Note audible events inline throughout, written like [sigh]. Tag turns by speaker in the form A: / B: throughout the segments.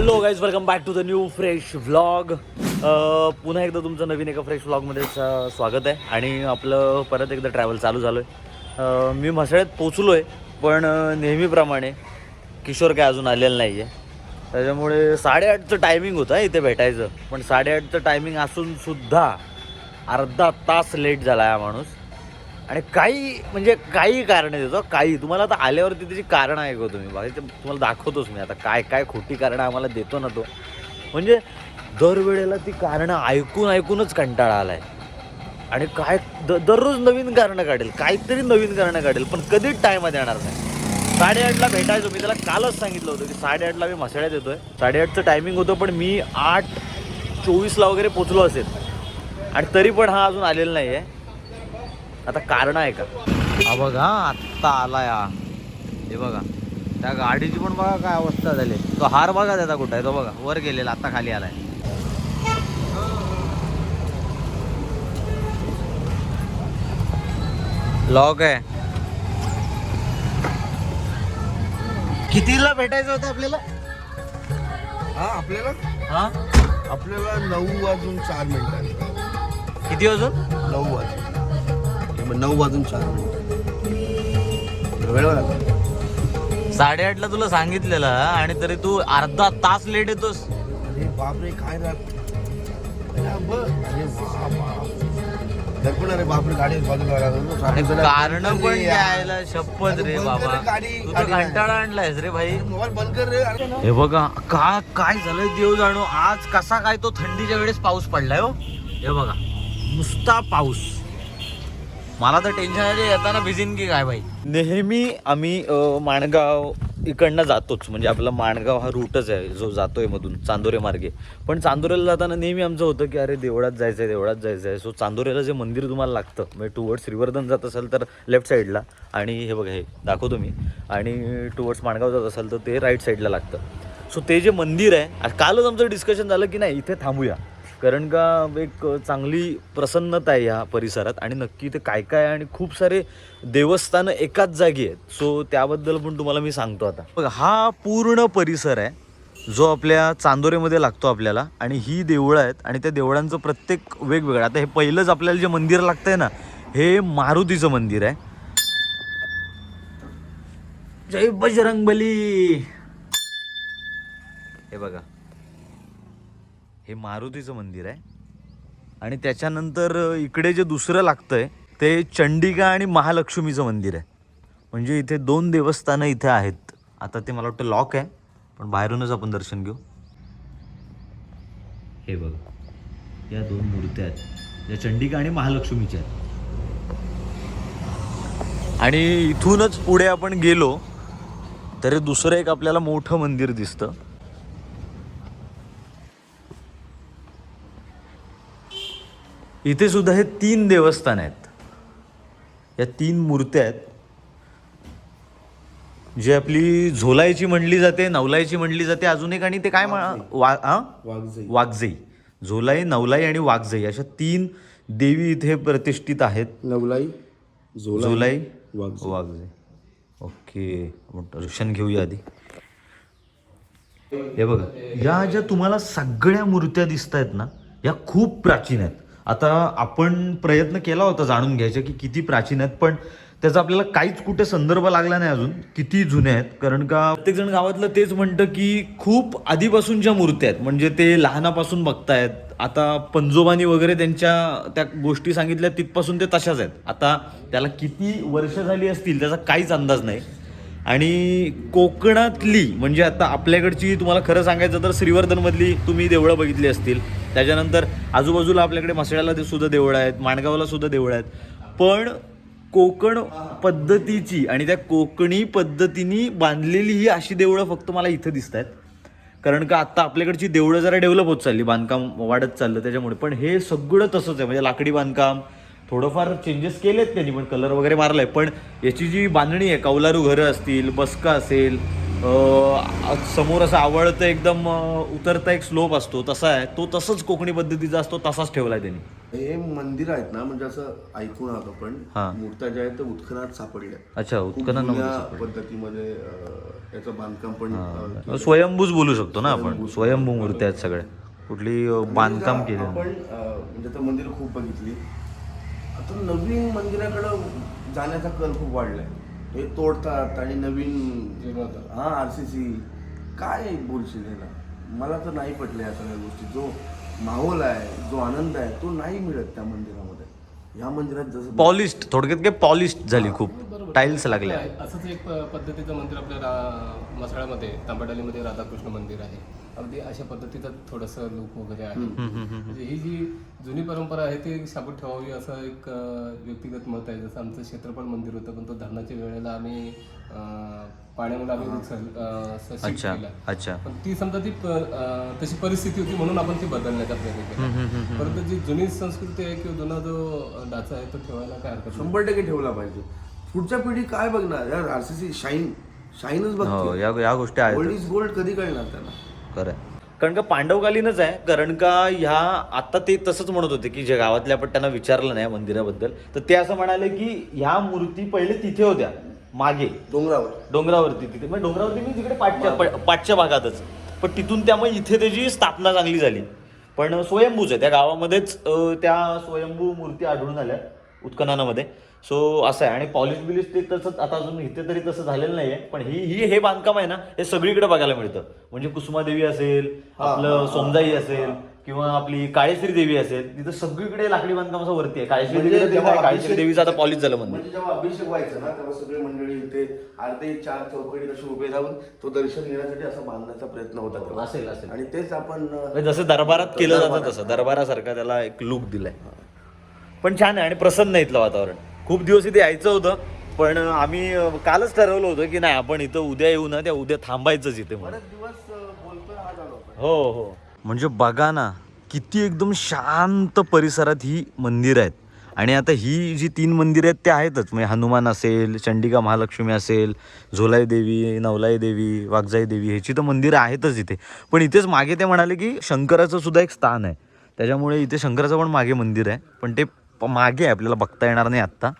A: Hello guys welcome back to the new fresh vlog. पुन्हा एकदा तुमचं नवीन एका फ्रेश व्लॉगमध्ये स्वागत आहे. आणि आपलं परत एकदा ट्रॅव्हल चालू झालो आहे मी म्हसळ्यात पोचलो आहे पण नेहमीप्रमाणे किशोर काय अजून आलेलं नाही आहे त्याच्यामुळे साडेआठचं टायमिंग होतं इथे भेटायचं. पण साडेआठचं टायमिंग असूनसुद्धा अर्धा तास लेट झाला आहे हा माणूस. आणि काही म्हणजे काही कारण देतो काही तुम्हाला आता आल्यावरती त्याची कारणं ऐकव तुम्ही बघा तुम्हाला दाखवतोच मी आता. काय काय खोटी कारणं आम्हाला देतो ना तो. म्हणजे दरवेळेला ती कारणं ऐकून ऐकूनच कंटाळा आलाय. आणि काय द दररोज नवीन कारणं काढेल. काहीतरी नवीन कारणं काढेल पण कधीच टायमात येणार नाही. साडेआठला भेटायचो. मी त्याला कालच सांगितलं होतं की साडेआठला मी मसाळ्यात येतोय. साडेआठचं टायमिंग होतं पण मी आठ चोवीसला वगैरे पोचलो असेल. आणि तरी पण हा अजून आलेला नाही आहे आता कारण आहे का? हा बघा आत्ता आला या हे बघा त्या गाडीची पण बघा काय अवस्था झाली. तो हार बघा त्याचा कुठं आहे तो बघा वर गेलेला आता खाली आलाय. लॉक आहे. कितीला भेटायचं होतं आपल्याला?
B: हा आपल्याला?
A: हा?
B: आपल्याला नऊ वाजून चार मिनिटांनी
A: किती अजून
B: नऊ वाजून. मग नऊ वाजून चार मिनिट. वेळ
A: साडेआठला तुला सांगितलेलं आणि तरी तू अर्धा तास लेट येतोस.
B: अरे बापरे काय रात अरे ब- अरे वा बाप. दर्पण अरे बापरे गाडी बाजूला लागलो.
A: आणि
B: traffic जरा-
A: कारण पण
B: अरे यार.
A: द्यायला शपथ रे बाबा.
B: गाडी,
A: तू तर
B: गाडी नाही.
A: कंटाळा आणलायस रे भाई.
B: मोबाईल बंद कर रे. अरे
A: हे बघा का काय झालंय देव जाणो आज कसा काय तो थंडीच्या वेळेस पाऊस पडलाय हो? हे बघा नुसता पाऊस. मला तर टेन्शन आहे येताना भिजीन की काय भाई नेहमी आम्ही माणगाव इकडनं जातोच. म्हणजे आपला माणगाव हा रूटच आहे जो जातोय मधून चांदोरे मार्गे. पण चांदोरेला जाताना नेहमी आमचं होतं की अरे देवळात जायचं आहे देवळात जायचं आहे सो चांदोरेला जे मंदिर तुम्हाला लागतं म्हणजे टुवर्ड्स श्रीवर्धन जात असाल तर लेफ्ट साईडला आणि हे बघा हे दाखवतो मी. आणि टुवर्ड्स माणगाव जात असाल तर ते राईट साईडला लागतं. सो ते जे मंदिर आहे आज कालच आमचं डिस्कशन झालं की नाही इथे थांबूया. कारण का एक चांगली प्रसन्नता आहे ह्या परिसरात आणि नक्की ते काय काय आणि खूप सारे देवस्थानं एकाच जागी आहेत. सो त्याबद्दल पण तुम्हाला मी सांगतो आता. बघा हा पूर्ण परिसर आहे. जो आपल्या चांदोरेमध्ये लागतो आपल्याला आणि ही देवळं आहेत आणि त्या देवळांचं प्रत्येक वेगवेगळं. आता हे पहिलंच आपल्याला जे मंदिर लागतंय ना हे मारुतीचं मंदिर आहे. जय बजरंगबली! हे बघा. हे मारुतीचं मंदिर आहे. आणि त्याच्यानंतर इकडे जे दुसरं लागतंय ते चंडिका आणि महालक्ष्मीचं मंदिर आहे. म्हणजे इथे दोन देवस्थानं इथे आहेत. आता ते मला वाटतं लॉक आहे पण बाहेरूनच आपण दर्शन घेऊ. हे बघा या दोन मूर्त्या आहेत. या चंडिका आणि महालक्ष्मीच्या आहेत. आणि इथूनच पुढे आपण गेलो तरी दुसरं एक आपल्याला मोठं मंदिर दिसतं. इथे सुद्धा हे तीन देवस्थान आहेत. या तीन मूर्त्या आहेत. जी आपली झोलायची म्हणली जाते नवलाईची म्हणली जाते अजून एक आणि ते काय?
B: वाघजाई.
A: वाघजाई. झोलाई नवलाई आणि वाघजाई. अशा तीन देवी इथे प्रतिष्ठित आहेत.
B: नवलाई
A: झोलाई
B: वाघजाई.
A: ओके. दर्शन घेऊया आधी. हे बघा या ज्या तुम्हाला सगळ्या मूर्त्या दिसत आहेत ना या खूप प्राचीन आहेत. आता आपण प्रयत्न केला होता जाणून घ्यायचा की किती प्राचीन आहेत पण त्याचा आपल्याला काहीच कुठे संदर्भ लागला नाही अजून किती जुने आहेत. कारण का प्रत्येक जण गावातलं तेच म्हणतं की खूप आधीपासूनच्या मूर्त्या आहेत. म्हणजे ते लहानापासून बघतायत. आता पंजोबानी वगैरे त्यांच्या त्या गोष्टी सांगितल्या तिथपासून ते तशाच आहेत. आता त्याला किती वर्ष झाली असतील त्याचा काहीच अंदाज नाही. आणि कोकणातली म्हणजे आता आपल्याकडची तुम्हाला खरं सांगायचं तर श्रीवर्धनमधली तुम्ही देवळं बघितली असतील. त्याच्यानंतर आजूबाजूला आपल्याकडे मसळ्याला ते सुद्धा देवळं आहेत माणगावला सुद्धा देवळं आहेत. पण कोकण पद्धतीची आणि त्या कोकणी पद्धतीने बांधलेली ही अशी देवळं फक्त मला इथं दिसत आहेत. कारण का आता आपल्याकडची देवळं जरा डेव्हलप होत चालली बांधकाम वाढत चाललं त्याच्यामुळे. पण हे सगळं तसंच आहे म्हणजे लाकडी बांधकाम थोडंफार चेंजेस केलेत त्यांनी पण कलर वगैरे मारलाय. पण याची जी बांधणी आहे कौलारू घरं असतील बसका असेल समोर असं आवळतं एकदम उतरता एक स्लोप असतो. तसा आहे. तो तसंच कोकणी पद्धतीचा असतो तसाच ठेवलाय त्यांनी.
B: हे मंदिर आहेत ना म्हणजे असं ऐकून आलो पण
A: हा.
B: मूर्त्या ज्या आहेत त्या उत्खनात सापडल्या.
A: अच्छा
B: खूप
A: उत्खनन
B: जुन्या पद्धतीमध्ये अं, याचं बांधकाम पण अं,
A: स्वयंभूच बोलू शकतो ना आपण. स्वयंभू मूर्ती आहेत सगळ्या. कुठली अं, बांधकाम केलेलं.
B: आपण अं, म्हणजे आता मंदिर खूप बघितली. आता नवीन मंदिराकडं जाण्याचा कल खूप वाढलाय. हे तोडतात आणि नवीन हा आर सी सी काय बोलशील ह्याला? मला तर नाही पटलं या सगळ्या गोष्टी. जो माहोल आहे जो आनंद आहे तो नाही मिळत त्या मंदिरामध्ये. ह्या मंदिरात जसं
A: पॉलिस्ड थोडक्यात काय पॉलिस्ड झाली खूप. टाईल्स लागल्या
C: असंच एक प- पद्धतीचं मंदिर आपल्या रा मसाळ्यामध्ये तांबडालीमध्ये राधाकृष्ण मंदिर आहे. अगदी अशा पद्धतीचं थोडंसं लुक वगैरे आहे. म्हणजे ही जी जुनी परंपरा आहे ती शाबूत ठेवावी असं एक अं, व्यक्तिगत मत आहे. जसं आमचं क्षेत्रफळ मंदिर होतं पण तो धरणाच्या वेळेला आम्ही अं, पाण्यामुळे आम्ही उचल- अं, असं shift
A: अच्छा
C: केलं.
A: अच्छा.
C: पण ती समजा ती प- अं, तशी परिस्थिती होती म्हणून आपण ती बदलण्याचा प्रयत्न केला. परंतु जी जुनी संस्कृती आहे किंवा जुना जो डाचा आहे तो ठेवायला काय हरकत नाही.
B: शंभर टक्के ठेवला पाहिजे. पुढच्या पिढी काय बघणार? यार आर सी सी शाईन शाईनच
A: हो
B: बघते
A: या या गोष्टी आहेत.
B: गोल्ड इज गोल्ड कधी कळणार त्यांना?
A: खरं आहे. कारण का पांडवकालीनच आहे कारण का ह्या आता ते तसंच म्हणत होते की जे गावातल्या आपण त्यांना विचारलं नाही मंदिराबद्दल तर ते असं म्हणाले की ह्या मूर्ती पहिले तिथे होत्या मागे.
B: डोंगरावर.
A: डोंगरावरती तिथे. म्हणजे डोंगरावरती मी तिकडे पाठच्या प- पाठच्या भागातच. पण तिथून त्यामुळे इथे त्याची स्थापना चांगली झाली. पण स्वयंभूच आहे. त्या गावामध्येच अं, त्या स्वयंभू मूर्ती आढळून आल्या उत्खननामध्ये. सो असं आहे. आणि पॉलिश बिलिश ते तसंच आता अजून इथे तरी तसं झालेलं नाहीये. पण ही ही हे बांधकाम आहे ना हे सगळीकडे बघायला मिळतं. म्हणजे कुसुमादेवी असेल आपलं सोमदाई असेल किंवा आपली काळेश्वरी देवी असेल तिथं सगळीकडे लाकडी बांधकाम असं वरती आहे. काळेश्वरी
B: म्हणजे
A: देवी
B: अभिषेक-
A: देवीचं आता पॉलिश झालं
B: म्हणजे जेव्हा अभिषेक व्हायचा ना तेव्हा सगळे मंडळी इथे अर्धे चार चौकडी असे उभे राहून तो दर्शन घेण्यासाठी असा बांधण्याचा प्रयत्न होता तेव्हा.
A: असेल असेल.
B: आणि तेच आपण
A: म्हणजे जसं दरबारात केलं जातं तसं. दरबारासारखा त्याला एक लुक दिलाय. पण छान आहे आणि प्रसन्न आहे इथलं वातावरण. खूप दिवस इथे यायचं होतं पण आम्ही कालच ठरवलं होतं की नाही आपण इथं उद्या येऊ ना त्या उद्या थांबायचंच इथे. हो हो म्हणजे बघा ना किती एकदम शांत परिसरात ही मंदिरं आहेत. आणि आता ही जी तीन मंदिरं आहेत ते आहेतच. म्हणजे हनुमान असेल चंडिका महालक्ष्मी असेल झोलाई देवी नवलाई देवी वाघजाई देवी ह्याची तर मंदिरं आहेतच इथे. पण इथेच मागे ते म्हणाले की शंकराचं सुद्धा एक स्थान आहे. त्याच्यामुळे इथे शंकराचं पण मागे मंदिर आहे. पण ते मागे आहे आपल्याला बघता येणार नाही आत्ता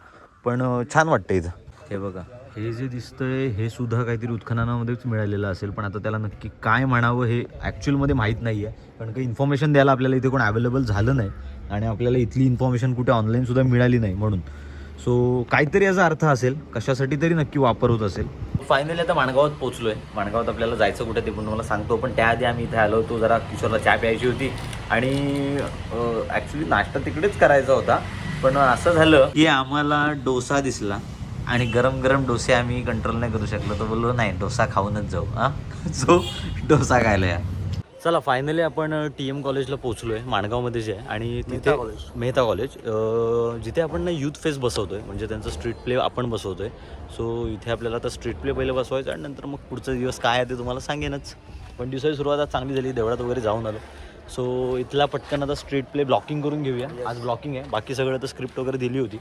A: पण छान वाटतं इथं. हे बघा हे जे दिसतंय हे सुद्धा काहीतरी उत्खननामध्येच मिळालेलं असेल पण आता त्याला नक्की काय म्हणावं हे ॲक्च्युअलमध्ये माहीत नाही आहे कारण काही इन्फॉर्मेशन द्यायला आपल्याला इथे कोण अवेलेबल झालं नाही आणि आपल्याला इथली इन्फॉर्मेशन कुठे ऑनलाईनसुद्धा मिळाली नाही म्हणून. सो काहीतरी याचा अर्थ असेल कशासाठी तरी नक्की वापर होत असेल. फायनली आता माणगावात पोहोचलोय. माणगावात आपल्याला जायचं कुठे ते पण तुम्हाला सांगतो पण त्याआधी आम्ही इथे आलो होतो जरा किशोरला चहा प्यायची होती. आणि ॲक्च्युली नाश्ता तिकडेच करायचा होता. पण असं झालं की आम्हाला डोसा दिसला आणि गरम गरम डोसे आम्ही कंट्रोल नाही करू शकलो. तर बोललो नाही डोसा खाऊनच जाऊ. हां? [laughs] जो डोसा खायला या. चला फायनली आपण टी एम कॉलेजला पोहोचलो आहे माणगावमध्ये जे आहे. आणि तिथे मेहता कॉलेज अं, जिथे आपण ना यूथ फेस्ट बसवतो आहे म्हणजे त्यांचं स्ट्रीट प्ले आपण बसवतो आहे सो इथे आपल्याला आता स्ट्रीट प्ले पहिले बसवायचं आणि नंतर मग पुढचा दिवस काय आहे ते तुम्हाला सांगेनच. पण दिवसाची सुरुवात आज चांगली झाली देवळात वगैरे जाऊन आलो. सो इथला पटकन आता स्ट्रीट प्ले ब्लॉकिंग करून घेऊया. आज ब्लॉकिंग आहे. बाकी सगळं तर स्क्रिप्ट वगैरे दिली होती.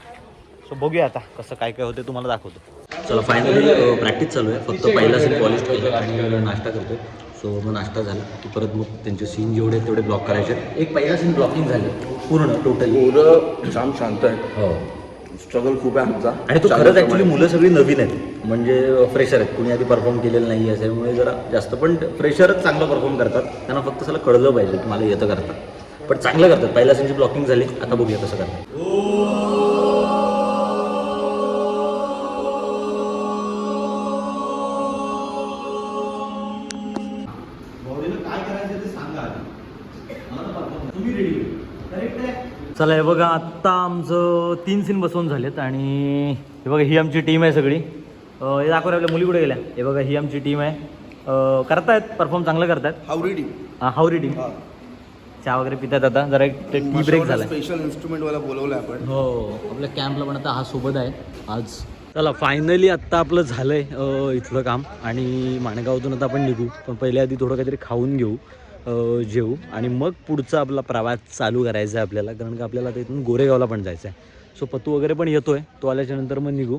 A: सो बघूया आता कसं काय काय होते तुम्हाला दाखवतो. चला फायनली प्रॅक्टिस चालू आहे. फक्त पहिला सीन पॉलिश केलं आणि नाश्ता करतोय. सो मग नाश्ता झाला. की परत मग त्यांचे सीन जेवढे तेवढे ब्लॉक करायचे. एक पहिला सीन ब्लॉकिंग झाले. पूर्ण टोटली
B: पोरं जाम शांत आहे
A: हो.
B: स्ट्रगल खूप आहे आमचा.
A: आणि तो खरंच ॲक्च्युली मुलं सगळी नवीन आहेत. म्हणजे फ्रेशर आहेत. कुणी आधी परफॉर्म केलेलं नाही आहे त्यामुळे जरा जास्त. पण फ्रेशरच चांगलं परफॉर्म करतात. त्यांना फक्त सगळं कळलं पाहिजे की मला येतं करतात. पण चांगलं करतात. पहिल्या सीनची ब्लॉकिंग झाली. आता बघूया कसं करतात. चला हे बघा आत्ता आमचं तीन सीन बसवून झालेत आणि हे बघा ही आमची टीम आहे सगळी. हे दाखव आपल्या मुली कुठे गेल्या. हे बघा ही आमची टीम आहे. करतायत परफॉर्म चांगलं करतायत.
B: हाऊ रिडिंग
A: हा, हावरी टीम चहा वगैरे पितात आता जरा एक टी ब्रेक झाला
B: स्पेशल इन्स्ट्रुमेंट वाला बोलवलं आपण.
A: हो आपल्या कॅम्पला पण आता हा सोबत आहे आज. चला फायनली आत्ता आपलं झालं आहे इथलं काम. आणि माणगावातून आता आपण निघू. पण पहिले आधी थोडं काहीतरी खाऊन घेऊ. जेवू आणि मग पुढचा आपला प्रवास चालू करायचा आहे आपल्याला. कारण का आपल्याला तिथून गोरेगावला पण जायचं आहे सो पतू वगैरे पण येतो आहे तो आल्याच्यानंतर मग निघू.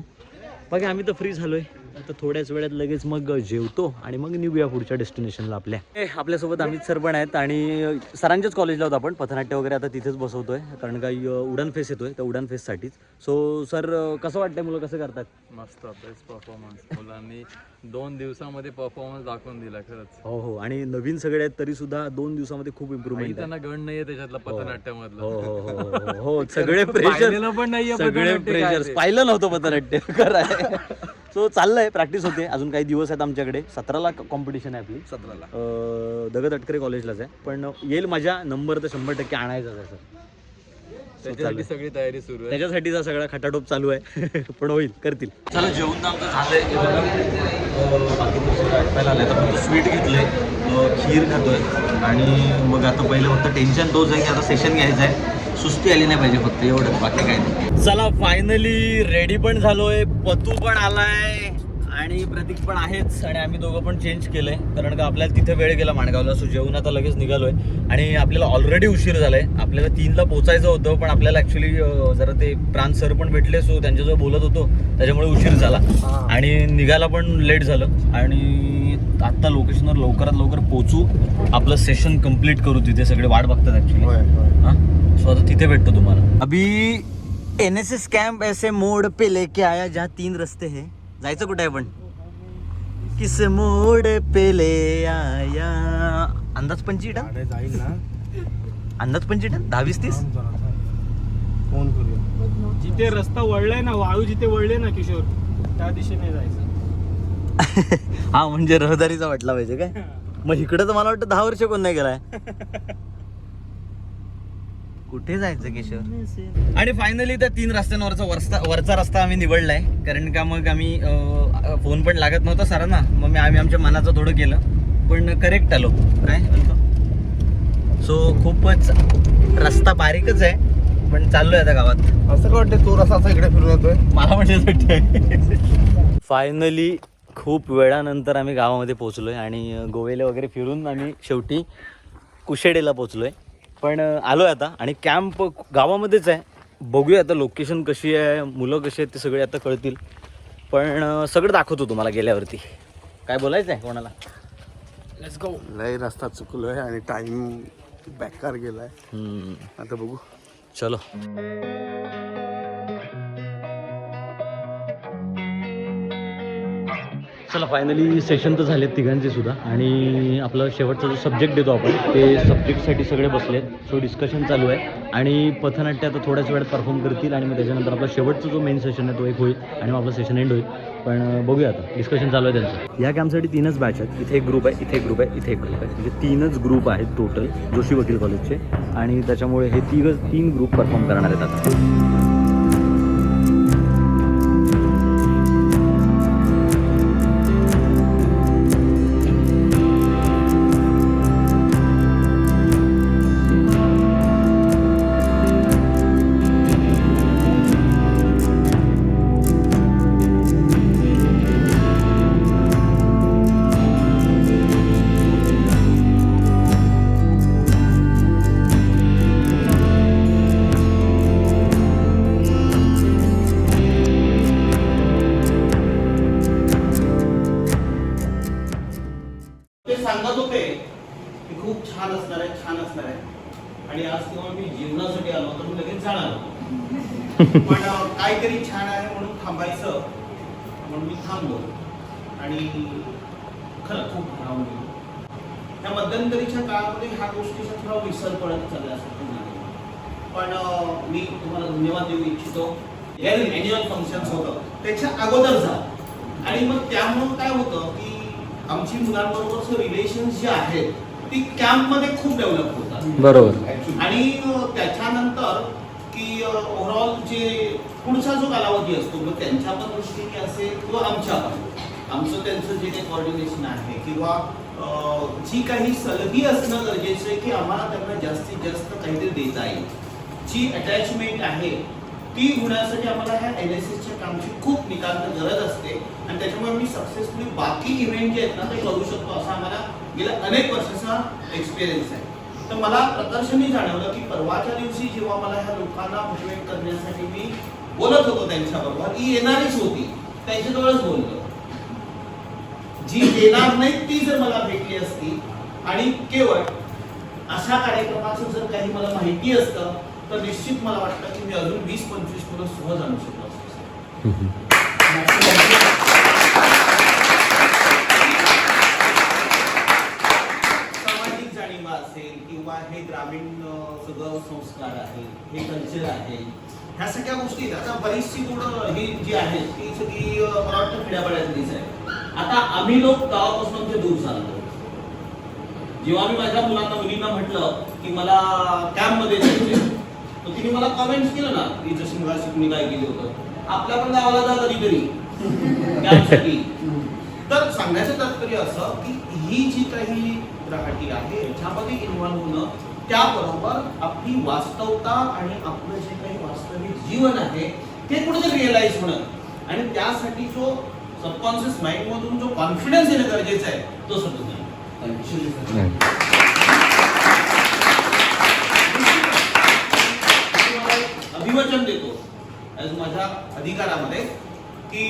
A: बाकी आम्ही तर फ्री झालो आहे आता थोड्याच वेळात लगेच मग जेवतो आणि मग निघूया पुढच्या डेस्टिनेशनला आपल्या. ए, आपल्यासोबत अमित सर पण आहेत आणि सरांच्याच कॉलेजला होतो आपण. पथनाट्य वगैरे आता तिथेच बसवतोय. कारण काही उडान फेस येतोय त्या उडान फेससाठीच सो सर कसं वाटतंय मुलं कसं करतात?
D: मस्त बेस्ट परफॉर्मन्स मुलांनी दोन दिवसामध्ये परफॉर्मन्स दाखवून दिला खरंच.
A: हो हो. आणि नवीन सगळे आहेत तरी सुद्धा दोन दिवसामध्ये खूप इम्प्रूव्हमेंट
D: त्यांना गण नाहीये त्याच्यातलं
A: हो.
D: पथनाट्यामधलं.
A: हो हो हो, हो हो. सगळे [laughs] प्रेशर
D: पण नाहीये
A: सगळे प्रेशर. पाहिलं नव्हतं पथनाट्य खरं आहे. [laughs] सो चाललंय प्रॅक्टिस होते. अजून काही दिवस आहेत आमच्याकडे. सतराला कॉम्पिटिशन आहे आपली.
D: सतराला
A: अं, दगड अटकरे कॉलेजलाच आहे. पण येईल माझ्या नंबर तर शंभर टक्के आणायचाच आहे सर
D: त्याच्यासाठी सगळी तयारी सुरू आहे.
A: त्याच्यासाठीचा सगळा खटाटोप चालू आहे. [laughs] पण होईल करतील. चला जेवण तर आमचं झालंय. आठवायला आलंय. तर फक्त स्वीट घेतलंय. खीर खातोय. आणि मग आता पहिलं फक्त टेन्शन तोच आहे की आता सेशन घ्यायचं आहे. सुस्ती आली नाही पाहिजे फक्त एवढं बाकी काय नाही. चला फायनली रेडी पण झालोय. पतू पण आलाय. आणि प्रतीक पण आहेच आणि आम्ही दोघं पण चेंज केलंय. कारण का आपल्याला तिथे वेळ गेला माणगावला सो जेवण आता लगेच निघालोय. आणि आपल्याला ऑलरेडी उशीर झालाय. आपल्याला तीनला पोचायचं होतं पण आपल्याला ऍक्च्युली जरा ते प्रांत सर पण भेटले सो त्यांच्याजवळ बोलत होतो. त्याच्यामुळे उशीर झाला. आणि निघायला पण लेट झालं. आणि आत्ता लोकेशनवर लवकरात लवकर पोचू. आपलं सेशन कंप्लीट करू तिथे. सगळे वाट बघतात ऍक्च्युली सो आता तिथे भेटतो तुम्हाला. अभी एन एस एस कॅम्प ऐसे मोड पे लेके आया जहाँ तीन रस्ते हैं। जायचं कुठे आहे पण? किस मोड पे ले आया. अंदाज पंचवीट
B: जाईल ना.
A: अंदाज पंचवीट दहावीस तीस?
B: फोन करूया.
E: जिथे रस्ता वळलाय ना वाळू जिथे वळले ना किशोर त्या दिशेने जायचं. [laughs]
A: हा म्हणजे रहदारीचा वाटला पाहिजे काय? [laughs] मग इकडे तर मला वाटतं दहा वर्ष कोण नाही गेलाय [laughs] कुठे जायचं किशोर? आणि फायनली त्या तीन रस्त्यांवरचा वरचा वरचा रस्ता आम्ही निवडलाय. कारण का मग आम्ही फोन पण लागत नव्हता सरांना. मग मी आम्ही आमच्या मनाचं थोडं केलं. पण करेक्ट आलो. काय सो खूपच रस्ता बारीकच आहे. पण चाललोय आता गावात.
B: असं का वाटतं तो रसा असा इकडे फिरून येतोय?
A: मला म्हणजे फायनली खूप वेळानंतर आम्ही गावामध्ये पोहोचलोय. आणि गोवेले वगैरे फिरून आम्ही शेवटी कुशेडेला पोहोचलोय. पण अ, आलोय आता आणि कॅम्प गावामध्येच आहे. बघूया आता लोकेशन कशी आहे मुलं कशी आहेत ते सगळे आता कळतील. पण सगळं दाखवतो तुम्हाला गेल्यावरती. काय बोलायचं आहे कोणाला?
E: लेट्स गो
B: लय रस्ता चुकलोय आणि टाइम बॅकार गेलाय.
A: हम्म,
B: आता बघू.
A: चलो. चला फायनली सेशन तर झालेत तिघांचे सुद्धा. आणि आपलं शेवटचा जो सब्जेक्ट देतो आपण ते सब्जेक्टसाठी सगळे बसलेत. सो डिस्कशन चालू आहे. आणि पथनाट्य आता थोड्याच वेळात परफॉर्म करतील आणि मग त्याच्यानंतर आपला शेवटचा जो मेन सेशन आहे तो एक होईल आणि मग आपलं सेशन एंड होईल. पण बघूया आता. डिस्कशन चालू आहे त्यांचं. या कॅम्पसाठी तीनच बॅच आहेत. इथे एक ग्रुप आहे इथे एक ग्रुप आहे इथे एक ग्रुप आहे. म्हणजे तीनच ग्रुप आहेत टोटल जोशी वकील कॉलेजचे आणि त्याच्यामुळे हे तिघ तीन ग्रुप परफॉर्म करणार आहेत आता.
F: पण काहीतरी छान आहे म्हणून थांबायचं. म्हणून मी थांबलो. आणि खरं खूप भारावून गेलो. त्या मध्यंतरीच्या काळामध्ये ह्या गोष्टीचा थोडा विसर पडत चालला असं पण मी तुम्हाला धन्यवाद देऊ इच्छितो. एन्युअल फंक्शन होतं. त्याच्या अगोदर जा. आणि मग त्यामुळं काय होतं की आमची मुलांबरोबरचं रिलेशन जे आहेत ती कॅम्पमध्ये खूप डेव्हलप होतात.
A: बरोबर.
F: आणि त्याच्यानंतर की ओव्हरऑल जे पुढचा जो कालावधी असतो मग त्यांच्या पण दृष्टीने असेल किंवा आमच्या पण आमचं त्यांचं जे काही कॉर्डिनेशन आहे किंवा जी काही सलगी असणं गरजेचं आहे की आम्हाला त्यांना जास्तीत जास्त काहीतरी देता येईल. जी अटॅचमेंट आहे ती होण्यासाठी आम्हाला ह्या एन एस एसच्या कामची खूप नितांत गरज असते. आणि त्याच्यामुळे मी सक्सेसफुली बाकी इव्हेंट जे आहेत ना ते करू शकतो असा आम्हाला गेल्या अनेक वर्षाचा एक्सपिरियन्स आहे. तर मला प्रकर्षणी जाणवलं की परवाच्या दिवशी जेव्हा मला ह्या लोकांना मोटिवेट करण्यासाठी मी बोलत होतो त्यांच्याबरोबर ही येणारीच होती. त्यांच्याजवळच बोललो. जी येणार नाही ती जर मला भेटली असती आणि केवळ अशा कार्यक्रमाचं जर काही मला माहिती असतं तर निश्चित मला वाटतं की मी अजून वीस पंचवीस मुलं सहज आणू शकलो असतो सामाजिक जाणीव असेल किंवा हे ग्रामीण अं, सगळं संस्कार आहे हे कल्चर आहे. ह्या सगळ्या गोष्टी. आता बरीचशी मुलं ही जी आहेत ती सगळी मला वाटतं खेड्यापाड्यातलीच आहे आता आम्ही लोक गावापासून आमचे दूर चाललो. जेव्हा मी माझ्या मुलांना मुलींना म्हटलं की मला कॅम्पमध्ये जायचंय तर तिने मला कॉमेंट केलं ना की जशी मला शिकणी काय केली होतं. आपल्या पण गावाला जा कधीतरी कॅम्पसाठी [laughs] तर सांगण्याचं तात्पर्य असं की ही जी काही राहटी आहे याच्यामध्ये इन्व्हॉल्व होणं त्याबरोबर आपली वास्तवता आणि आपलं जे काही वास्तविक जीवन आहे ते कुठेतरी रिअलाइज होणं. आणि त्यासाठी जो सबकॉन्शियस माइंड मधून जो कॉन्फिडन्स येणं गरजेचं आहे तो सतत नाही एक अभिवचन देतो माझ्या अधिकारामध्ये की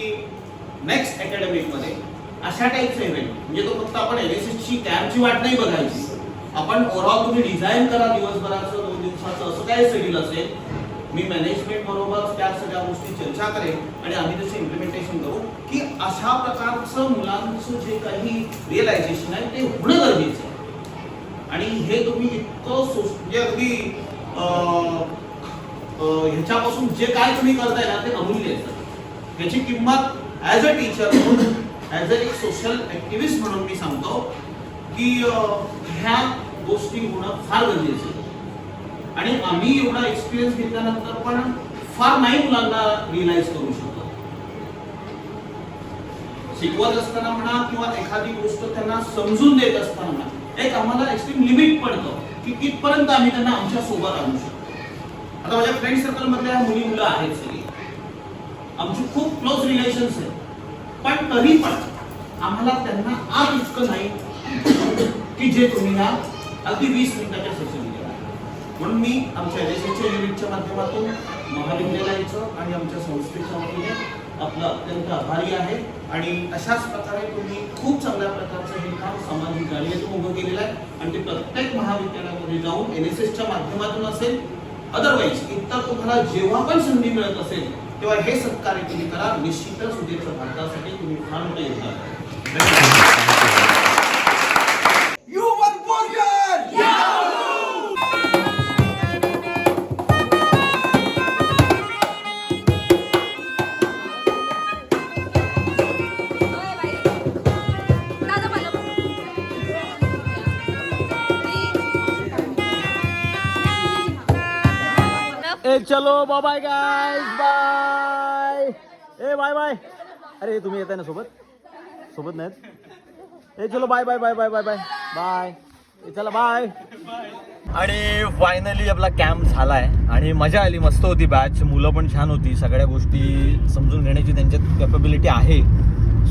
F: नेक्स्ट अकॅडमिकमध्ये अशा टाईपचा इव्हेंट म्हणजे तो फक्त आपण एन एस ची कॅम्पची वाट नाही बघायची. आपण ओव्हरऑल तुम्ही डिझाईन करा दिवसभराचं दोन दिवसाचं असं काय शेड्यूल असेल मी मॅनेजमेंट बरोबर त्या सगळ्या गोष्टी चर्चा करेन आणि आम्ही त्याचं इम्प्लिमेंटेशन करू की अशा प्रकारचं मुलांचं जे काही रिअलायझेशन आहे ते होणं गरजेचं आहे. आणि हे तुम्ही इतकं सोस म्हणजे अगदी अं, ह्याच्यापासून जे काय तुम्ही करताय ना ते अमूल्य आहे याची किंमत ॲज अ टीचर म्हणून ॲज अ एक सोशल ऍक्टिव्हिस्ट म्हणून मी सांगतो की ह्या गोष्टी होणं फार गरजेचं आहे. आणि आम्ही एवढा एक्सपिरियन्स घेतल्यानंतर पण फार नाही मुलांना रिअलाइज करू शकतो. शिकवत असताना म्हणा किंवा एखादी गोष्ट त्यांना समजून देत असताना म्हणा एक आम्हाला एक्स्ट्रीम लिमिट पडतं की कितपर्यंत आम्ही त्यांना आमच्यासोबत आणू शकतो. आता माझ्या फ्रेंड सर्कल मधल्या मुली मुलं आहेत सगळी. आमची खूप क्लोज रिलेशन्स आहेत. पण तरी पण आम्हाला त्यांना आज इतकं नाही की जे तुम्ही ना अगदी वीस मिनिटाच्या सेशन म्हणून मी आमच्या एनएसएसच्या युनिटच्या माध्यमातून महाविद्यालयाचं आणि आमच्या संस्थेच्या वतीने आपलं अत्यंत आभारी आहे. आणि अशाच प्रकारे तुम्ही खूप चांगल्या प्रकारचं हे काम सामाजिक कार्यातून उभं केलेलं आहे. आणि ते प्रत्येक महाविद्यालयामध्ये जाऊन एन एस एसच्या माध्यमातून असेल अदरवाईज इतर तुम्हाला जेव्हा पण संधी मिळत असेल तेव्हा हे सत्कार्य तुम्ही करा. निश्चितच उद्याच्या भारतासाठी तुम्ही फार मोठं योगदान
A: ए चलो बाय गाइस बाय ए बाय बाय अरे तुम्ही येताय ना सोबत? सोबत नाहीत? ए चलो bye bye bye bye bye bye bye चला बाय आणि फायनली आपला कॅम्प झालाय. आणि मजा आली मस्त होती बॅच मुलं पण छान होती. सगळ्या गोष्टी समजून घेण्याची त्यांच्यात कॅपेबिलिटी आहे.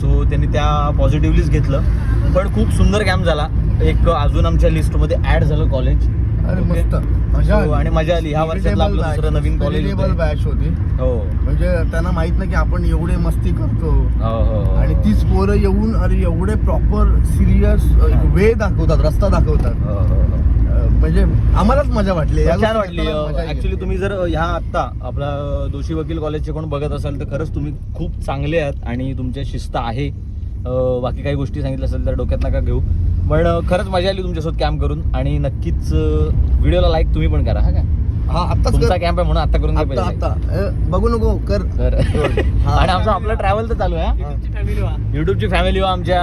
A: सो त्यांनी त्या पॉझिटिव्हलीच घेतलं. पण खूप सुंदर कॅम्प झाला. एक अजून आमच्या लिस्टमध्ये ॲड झालं कॉलेज
G: अरे मस्त. मजा
A: So, आणि मजा आली. ह्या वर्षातलं आपलं दुसरं नवीन होतंय.
G: बॅच होती.
A: हो.
G: म्हणजे त्यांना माहीत नाही की आपण एवढे मस्ती करतो.
A: हो हो हो.
G: आणि तीच पोरं येऊन अरे एवढे प्रॉपर सिरियस वे दाखवतात रस्ता दाखवतात.
A: हो, हो, हो.
G: म्हणजे आम्हालाच मजा वाटली. या
A: छान वाटली.
G: मजा
A: ऍक्च्युली
G: येते.
A: तुम्ही जर ह्या आत्ता आपला दोषी वकील कॉलेजचे कोण बघत असाल तर खरंच तुम्ही खूप चांगले आहात आणि तुमच्या शिस्त आहे. अं, बाकी काही गोष्टी सांगितल्या असेल तर डोक्यात नका घेऊ. पण खरंच मजा आली तुमच्यासोबत कॅम्प करून आणि नक्कीच व्हिडिओला लाईक तुम्ही पण करा हा का?
G: हा आत्ताच
A: तुमचा. कॅम्प आहे म्हणून आता करून
G: अं, बघू नको कर.
A: तर [laughs]
G: हा.
A: आणि आमचं आपलं ट्रॅव्हल तर चालू आहे हा? युट्यूबची फॅमिली आमच्या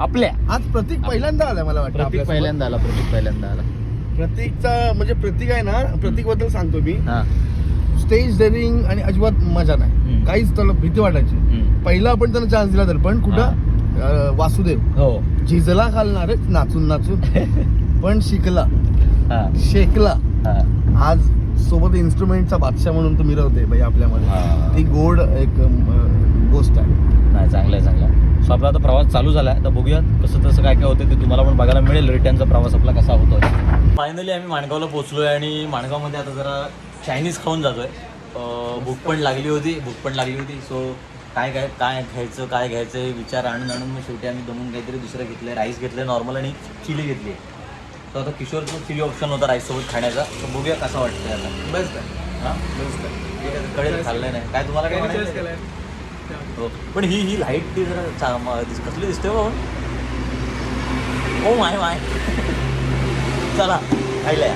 A: आपल्या.
G: आज प्रतीक पहिल्यांदा आलाय मला वाटतं
A: प्रतीक
G: आपल्यासोबत.
A: पहिल्यांदा आला प्रतीक पहिल्यांदा आला.
G: प्रतीकचा म्हणजे प्रतीक आहे ना प्रतीकबद्दल सांगतो मी.
A: हा.
G: स्टेज डेअरिंग आणि अजिबात मजा नाही.
A: हम्म.
G: काहीच त्याला भीती वाटायची
A: हम्म.
G: पहिला आपण त्याला चान्स दिला तर पण कुठं? अं, वासुदेव.
A: हो.
G: झिजला घालणार नाचून नाचून. [laughs] पण शिकला.
A: हा.
G: शेकला.
A: हा.
G: आज सोबत इन्स्ट्रुमेंटचा बादशाह म्हणून तुम्ही भाई
A: हा.
G: आपल्यामध्ये. ती गोड एक अं, गोष्ट आहे.
A: नाही चांगलं आहे चांगलं आहे सो आपला आता प्रवास चालू झाला आहे तर बघूया कसं तसं काय काय होतं ते तुम्हाला पण बघायला मिळेल. रिटर्नचा प्रवास आपला कसा होतो फायनली आम्ही माणगावला पोहोचलो आहे आणि माणगावमध्ये आता जरा चायनीज खाऊन जातोय. अं, भूक पण लागली होती. भूक पण लागली होती. सो काय काय काय खायचं काय घ्यायचं हे विचार आणून आणून मग शेवटी आम्ही दमून काहीतरी दुसरं घेतलं राईस घेतलं नॉर्मल आणि चिली घेतली. तर आता किशोरचं चिली ऑप्शन होता राईससोबत खाण्याचा. तर बघूया कसं वाटतंय आता.
C: बेस्ट आहे.
A: हां?
C: बेस्ट आहे.
A: आहे कळेल खाल्लं नाही. काय तुम्हाला काय म्हणायचं? हो. पण ही ही लाइट ती जरा चा- म- दिस- कसली दिसते हो? ओ माय माय. चला खायला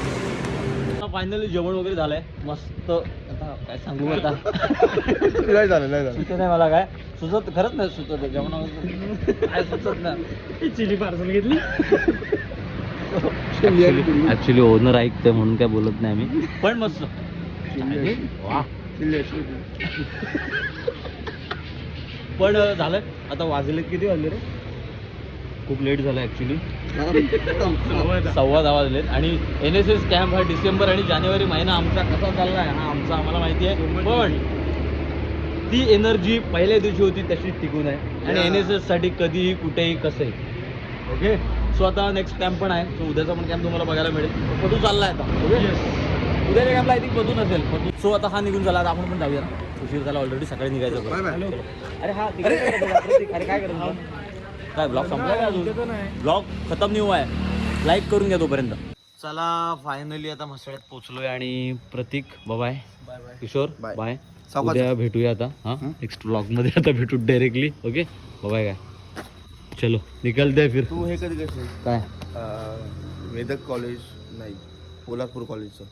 A: फायनली जेवण वगैरे झालंय. मस्त आता काय सांगू आता? [laughs]
G: नाही झालं नाही झालं.
A: सुचत नाही मला काय? सुचत खरंच नाही सुचत जेवण काय सुचत नाही.
E: चिली पार्सल घेतली.
A: ऍक्च्युली ओनर ऐकतंय म्हणून काय बोलत नाही आम्ही पण मस्त. वा. पण झालं. आता वाजले किती वाजले रे? खूप लेट झालं ऍक्च्युली [laughs] सव्वा दहा वाजलेत. आणि एन एस एस कॅम्प हा डिसेंबर आणि जानेवारी महिना आमचा कसा चाललाय हा आमचा आम्हाला माहिती आहे. पण ती एनर्जी पहिल्या दिवशी होती तशीच टिकून आहे. आणि एन एस एससाठी कधीही कुठेही कसंही. ओके सो आता नेक्स्ट कॅम्प पण आहे. सो उद्याचा पण कॅम्प तुम्हाला बघायला मिळेल. पदू चाललाय आता. ओके उद्याच्या कॅम्पला आय थिंक पदू नसेल. पदू सो आता हा निघून झाला. आता आपण पण जाऊया. उशीर झाला ऑलरेडी सकाळी निघायचं. अरे हा अरे. काय करतो? काय ब्लॉग संपला ब्लॉग खतम नाही हुआ आहे. लाईक करून घ्या तोपर्यंत. चला फायनली आता म्हसळ्यात पोहोचलोय आणि प्रतीक बाय किशोर. बाय. उद्या भेटूया आता हा? नेक्स्ट ब्लॉगमध्ये आता भेटू डायरेक्टली ओके बाय काय चलो निकलते फिर.
G: तू हे कधी कसं
A: काय?
G: वेदक कॉलेज नाही पोलादपूर कॉलेजचं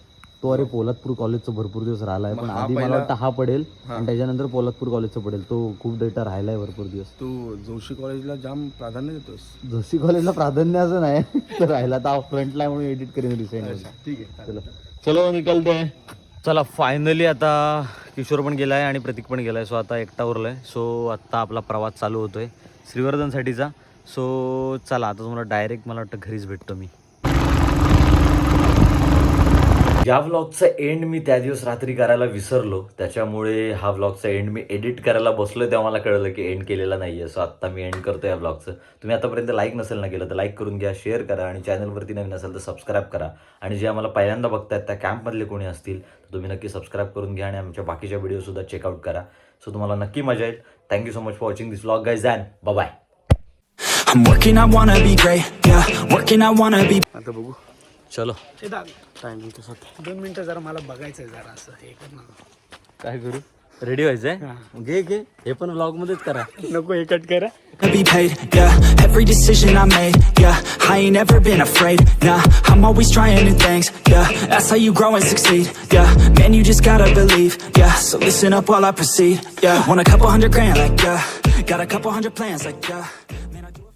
A: तो अरे पोलादपूर कॉलेजचं भरपूर दिवस राहिलाय पण आधी मला वाटतं हा पडेल. आणि त्याच्यानंतर पोलादपूर कॉलेजचं पडेल. तो खूप डेटा राहिलाय भरपूर दिवस.
G: तू जोशी कॉलेजला जाम प्राधान्य देतोस.
A: जोशी कॉलेजला प्राधान्य असं नाही [laughs] तर राहिला तर फ्रंटला म्हणून एडिट करेन रिसेंट
G: ठीक आहे
A: चलो. चलो निकलते चला फायनली आता किशोर पण गेलाय आणि प्रतीक पण गेलाय. सो आता एकटा उरलाय. सो आत्ता आपला प्रवास चालू होतोय श्रीवर्धनसाठीचा. सो चला आता तुम्हाला डायरेक्ट मला वाटतं घरीच भेटतो मी. या व्लॉगचा एंड मी त्या दिवस रात्री करायला विसरलो. त्याच्यामुळे हा व्लॉगचा एंड मी एडिट करायला बसलो तेव्हा मला कळलं की एंड केलेला नाही आहे सो आत्ता मी एंड करतो या व्लॉगचं तुम्ही आतापर्यंत लाईक नसेल ना केलं तर लाईक करून घ्या शेअर करा आणि चॅनलवरती नवीन असेल तर सबस्क्राईब करा. आणि जे आम्हाला पहिल्यांदा बघतायत त्या कॅम्पमधले कोणी असतील तर तुम्ही नक्की सबस्क्राईब करून घ्या आणि आमच्या बाकीच्या व्हिडिओसुद्धा चेकआउट करा. सो तुम्हाला नक्की मजा येईल. Thank you so much for watching this vlog guys and bye
H: I'm working, I wanna be great, yeah. Working, I wanna be.
G: आता बघू.
A: चलो
E: दादा
G: टायमिंग
E: दोन मिनिटं जरा मला बघायचंय जरा असं हे कर ना
A: काय करू रेडी व्हायचंय घे घे हे पण व्लॉगमध्येच करा
E: नको हे कट करा
H: be paid, yeah. Every decision I made, yeah. I ain't never been afraid, nah. I'm always trying new things, yeah. That's how you grow and succeed, yeah. Man, you just gotta believe, yeah. So listen up while I proceed, yeah. Want a couple hundred grand, like, yeah. Got a couple hundred plans, like, yeah.